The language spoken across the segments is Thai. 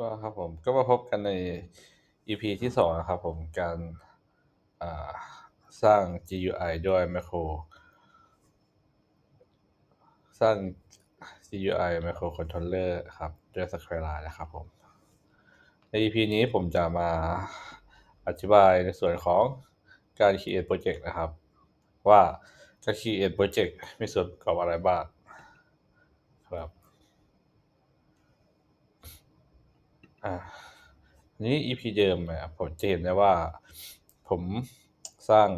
ก็ครับผมก็มาพบกันใน EP ที่สองนะครับผมการสร้าง GUI ด้วย Macro สร้าง GUI Microcontroller ครับด้วย s q u a r e นะครับผม ใน EP นี้ผมจะมาอธิบายในส่วนของการ create project นะครับ ว่าการ create project มีส่วนประกอบอะไรบ้างครับ อ่านี้ EP เดิมนะผมจะเห็นได้ว่าผมสร้าง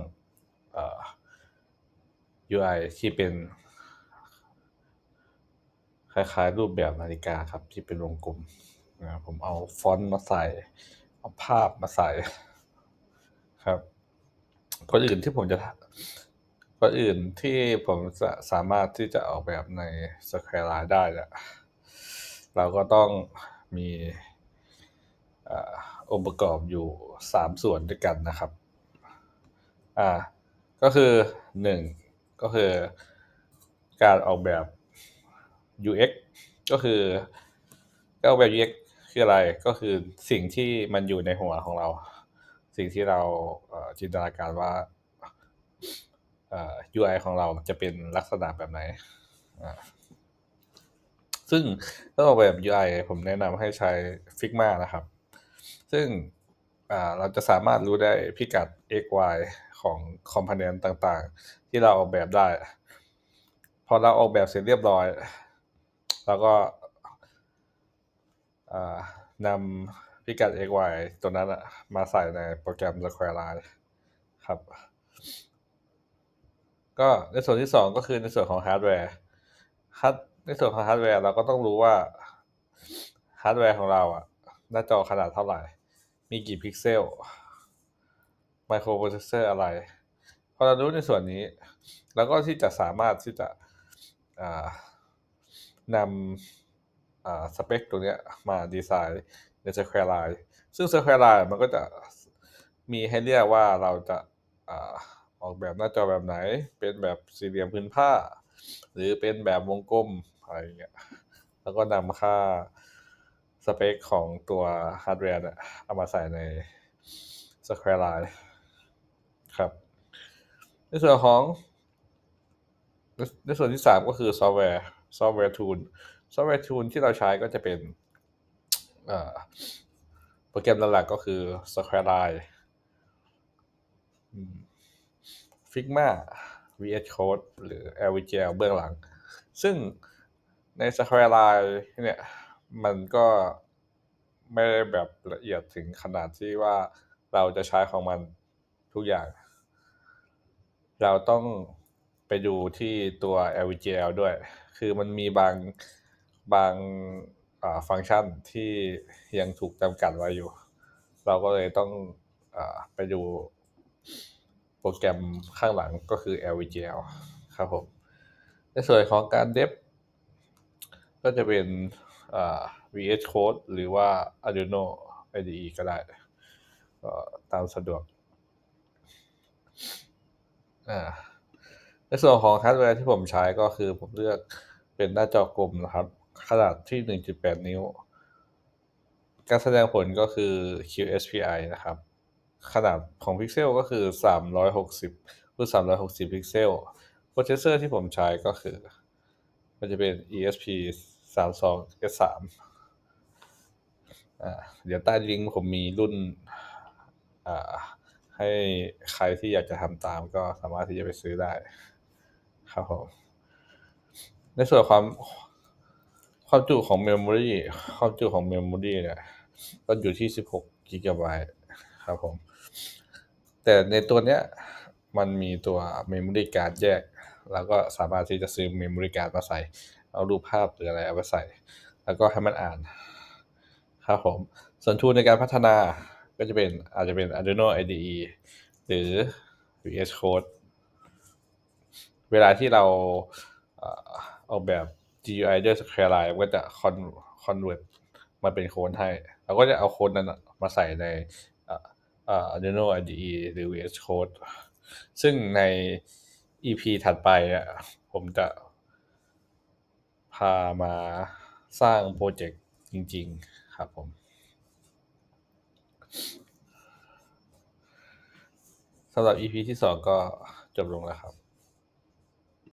UI ที่เป็นคล้ายๆ รูปแบบนาฬิกาครับที่เป็นวงกลมนะผมเอาฟอนต์มาใส่ เอาภาพมาใส่ครับคนอื่นที่ผมจะคนอื่นที่ผมจะสามารถที่จะออกแบบใน Squarelite ได้เนี่ยเราก็ต้องมี องค์ประกอบอยู่ 3 ส่วนด้วยกันนะครับอ่าก็คือ 1 ก็คือการออกแบบ UX ก็คือการออกแบบ UX คืออะไรก็คือสิ่งที่มันอยู่ในหัวของเรา สิ่งที่เราจินตนาการว่า UI ของเราจะเป็นลักษณะแบบไหน ซึ่งถ้าออกแบบ UI ผมแนะนำให้ใช้ Figma นะครับ ซึ่งเราจะสามารถรู้ได้พิกัด x y ของคอมโพเนนต์ต่างๆ ที่เราออกแบบได้ พอเราออกแบบเสร็จเรียบร้อย เราก็นำพิกัด x y ตัวนั้นมาใส่ในโปรแกรม Squarelite ครับ ก็ในส่วนที่ 2 ก็คือในส่วนของฮาร์ดแวร์ในส่วนของฮาร์ดแวร์เราก็ต้องรู้ว่าฮาร์ดแวร์ของเราอะหน้าจอขนาดเท่าไหร่ มีกี่พิกเซล ไมโครโปรเซสเซอร์อะไร พอเรารู้ในส่วนนี้ แล้วก็ที่จะสามารถที่จะนำสเปคตรงนี้มาดีไซน์ใน Squarelite ซึ่ง Squarelite มันก็จะมีให้เรียกว่าเราจะออกแบบหน้าจอแบบไหน เป็นแบบสี่เหลี่ยมพื้นผ้า หรือเป็นแบบวงกลมอะไรอย่างเงี้ย แล้วก็นำค่า สเปคของตัวฮาร์ดแวร์เนี่ยเอามาใส่ใน Squarelite ครับ ในส่วนของ ในส่วนที่ 3 ก็คือซอฟต์แวร์ซอฟต์แวร์ทูลซอฟต์แวร์ทูลที่เราใช้ก็จะเป็นโปรแกรมหลักๆก็คือ Squarelite Figma VS Code หรือ LVGL เบื้องหลัง ซึ่งใน Squarelite เนี่ย มันก็ไม่ได้แบบละเอียดถึงขนาดที่ว่าเราจะใช้ของมันทุกอย่าง เราต้องไปดูที่ตัว LVGL ด้วย คือมันมีบางบางฟังก์ชันที่ยังถูกจำกัดไว้อยู่ เราก็เลยต้องอไปดูโปรแกรมข้างหลังก็คือ LVGL ครับผม ในส่วนของการเดฟก็จะเป็น VS Code หรือว่า Arduino IDE ก็ได้ก็ตามสะดวกในส่วนของฮาร์ดแวร์ที่ผมใช้ก็คือผมเลือกเป็นหน้าจอกลมนะครับ ขนาดที่ 1.8 นิ้ว การแสดงผลก็คือ QSPI นะครับ ขนาดของพิกเซลก็คือ 360รูป360 พิกเซลโปรเซสเซอร์ที่ผมใช้ก็คือ มันจะเป็น ESP 32 S3 เดี๋ยวใต้ลิงก์ผมมีรุ่นให้ใครที่อยากจะทำตามก็สามารถที่จะไปซื้อได้ ครับผม ในส่วนความความจุของเมมโมรีความจุของเมมโมรีเนี่ย ก็อยู่ที่ 16กิกะไบต์ครับผม แต่ในตัวเนี้ยมันมีตัวเมมโมรีการ์ดแยก แล้วก็สามารถที่จะซื้อเมมโมรีการ์ดมาใส่ เอารูปภาพหรืออะไรเอาไปใส่ แล้วก็ให้มันอ่านครับผมส่วนทูในการพัฒนาก็จะเป็นอาจจะเป็น Arduino IDE หรือ VS Code เวลาที่เราออกแบบ GUI ด้วย Squarelite ก็จะ convert มาเป็นโค้ดให้ เราก็จะเอาโค้ดนั้นมาใส่ใน Arduino IDE หรือ VS Code ซึ่งใน EP ถัดไปผมจะ พามาสร้างโปรเจกต์จริง ๆ ครับผม สำหรับ EP ที่สองก็จบลงแล้วครับ